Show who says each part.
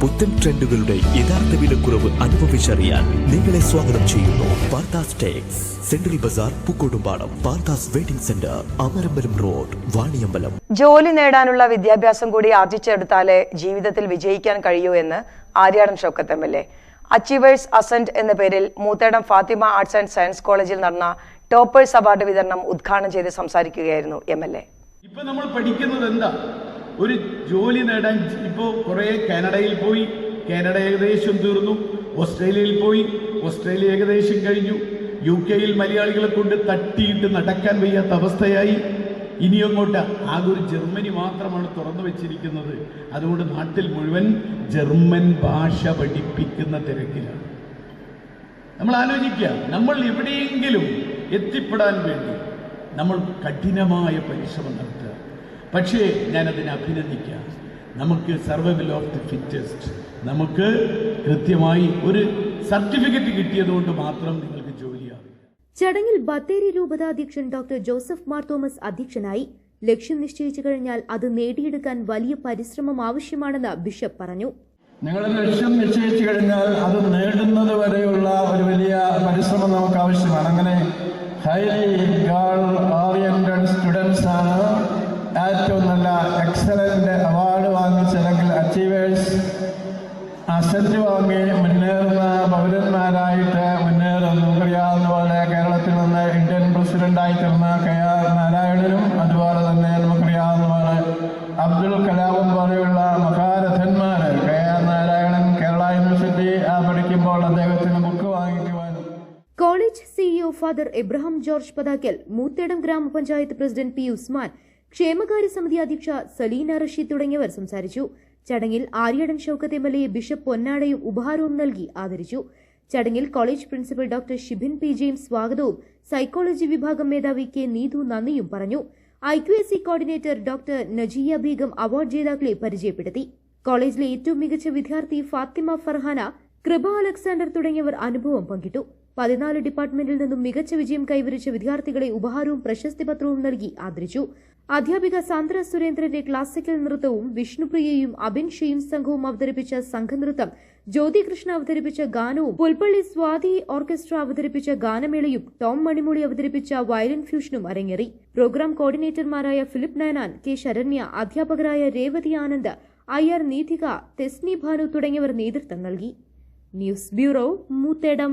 Speaker 1: പുത്തൻ ട്രെൻഡുകളുടെ യഥാർത്ഥ വിലക്കുറവ് അനുഭവിച്ചറിയാൻ നിങ്ങളെ സ്വാഗതം ചെയ്യുന്നു Parthas Tex central Bazar Pookkottumpadam Parthas wedding centre Amarambalam road Vaniyambalam.
Speaker 2: ജോലി നേടാനുള്ള വിദ്യാഭ്യാസം കൂടി ആർജിച്ചെടുത്താലേ ജീവിതത്തിൽ വിജയിക്കാൻ കഴിയൂ എന്ന് Aryadan Shoukath M L A. Achievers ascent എന്ന പേരിൽ Moothedam Fathima arts and science കോളേജിൽ നടന്ന ടോപ്പേഴ്സ് അവാർഡ് വിതരണം ഉദ്ഘാടനം ചെയ്ത് സംസാരിക്കുകയായിരുന്നു എം എൽ എ.
Speaker 3: ഇപ്പൊ നമ്മൾ പഠിക്കുന്നത് എന്താ? ഒരു ജോലി നേടാൻ ഇപ്പോൾ കുറേ കാനഡയിൽ പോയി. കാനഡ ഏകദേശം തീർന്നു. ഓസ്ട്രേലിയയിൽ പോയി. ഓസ്ട്രേലിയ ഏകദേശം കഴിഞ്ഞു. യു കെയിൽ മലയാളികളെ കൊണ്ട് തട്ടിയിട്ട് നടക്കാൻ വയ്യാത്ത അവസ്ഥയായി. ഇനിയങ്ങോട്ട് ആകെ ഒരു ജർമ്മനി മാത്രമാണ് തുറന്നു വെച്ചിരിക്കുന്നത്. അതുകൊണ്ട് നാട്ടിൽ മുഴുവൻ ജർമ്മൻ ഭാഷ പഠിപ്പിക്കുന്ന തിരക്കിലാണ്. നമ്മൾ ആലോചിക്കുക നമ്മൾ എവിടെയെങ്കിലും എത്തിപ്പെടാൻ വേണ്ടി നമ്മൾ കഠിനമായ പരിശ്രമം നടത്തുക. പക്ഷേ ഞാൻ അതിനെ അഭിനന്ദിക്കാം. നമുക്ക് സർവൈവൽ ഓഫ് ദി ഫിറ്റസ്റ്റ് നമുക്ക് കൃത്യമായി ഒരു സർട്ടിഫിക്കറ്റ് കിട്ടിയതുകൊണ്ട് മാത്രം നിങ്ങൾക്ക് ജോലിയാകും.
Speaker 4: ചടങ്ങിൽ ബത്തേരി രൂപതാധ്യക്ഷൻ ഡോക്ടർ ജോസഫ് മാർ തോമസ് അധ്യക്ഷനായി ലക്ഷ്യം നിശ്ചയിച്ചു കഴിഞ്ഞാൽ അത് നേടിയെടുക്കാൻ വലിയ പരിശ്രമം ആവശ്യമാണെന്ന് ബിഷപ്പ് പറഞ്ഞു.
Speaker 5: നിങ്ങൾ ലക്ഷ്യം നിശ്ചയിച്ചു കഴിഞ്ഞാൽ അത് നേടുന്നത് വരെയുള്ള ഒരു വലിയ പരിശ്രമം നമുക്ക് ആവശ്യമാണ്. അങ്ങനെ ഹൈലി ഗേൾ ഓറിയന്റഡ് സ്റ്റുഡൻസ് ആണ് ഏറ്റവും നല്ല എക്സലന്റ് അവാർഡ് വാങ്ങിച്ച അല്ലെങ്കിൽ അച്ചീവേഴ്സ് അസറ്റ് വാങ്ങി മുന്നേറുന്ന പൗരന്മാരായിട്ട് മുന്നേറുന്നു നമുക്കറിയാവുന്ന പോലെ കേരളത്തിൽ നിന്ന് ഇന്ത്യൻ പ്രസിഡന്റായി തീർന്ന കെ ആർ നാരായണനും അതുപോലെ തന്നെ നമുക്കറിയാവുന്ന പോലെ അബ്ദുൽ കലാമും പോലെയുള്ള മഹാരഥന്മാർ K R Narayanan Kerala university പഠിക്കുമ്പോൾ അദ്ദേഹത്തിന് book വാങ്ങിക്കുവാനും
Speaker 4: college CEO father Abraham George Pathakkal Moothedam ഗ്രാമപഞ്ചായത്ത് പ്രസിഡന്റ് പി ഉസ്മാൻ ക്ഷേമകാര്യ സമിതി അധ്യക്ഷ സലീന റഷീദ് തുടങ്ങിയവർ സംസാരിച്ചു. ചടങ്ങിൽ ആര്യടൻ ഷൌക്കത്ത് എം ബിഷപ്പ് പൊന്നാടയും ഉപഹാരവും നൽകി ആദരിച്ചു. ചടങ്ങിൽ college principal doctor Shibin P James സ്വാഗതവും സൈക്കോളജി വിഭാഗം മേധാവി കെ നീതു നന്ദിയും പറഞ്ഞു. I Q S C coordinator doctor Najiya Beegum award ജേതാക്കളെ പരിചയപ്പെടുത്തി. കോളേജിലെ ഏറ്റവും മികച്ച വിദ്യാർത്ഥി ഫാത്തിമ ഫർഹാന കൃപ അലക്സാണ്ടർ തുടങ്ങിയവർ അനുഭവം പങ്കിട്ടു. പതിനാല് ഡിപ്പാർട്ട്മെന്റിൽ നിന്നും മികച്ച വിജയം കൈവരിച്ച വിദ്യാർത്ഥികളെ ഉപഹാരവും പ്രശസ്തി പത്രവും നൽകി ആദരിച്ചു. അധ്യാപിക സാന്ദ്ര സുരേന്ദ്രന്റെ ക്ലാസിക്കൽ നൃത്തവും വിഷ്ണുപ്രിയയും അബിൻ ഷെയും സംഘവും അവതരിപ്പിച്ച സംഘനൃത്തം ജ്യോതി കൃഷ്ണ അവതരിപ്പിച്ച ഗാനവും പുൽപ്പള്ളി സ്വാതി ഓർക്കസ്ട്ര അവതരിപ്പിച്ച ഗാനമേളയും ടോം മണിമൂളി അവതരിപ്പിച്ച വയലിൻ ഫ്യൂഷനും അരങ്ങേറി. പ്രോഗ്രാം കോർഡിനേറ്റർമാരായ ഫിലിപ്പ് നയനാൻ കെ ശരണ്യ അധ്യാപകരായ രേവതി ആനന്ദ് ഐ ആർ നീതിക തെസ്നി ഭാനു തുടങ്ങിയവർ നേതൃത്വം നൽകി. News bureau Moothedam.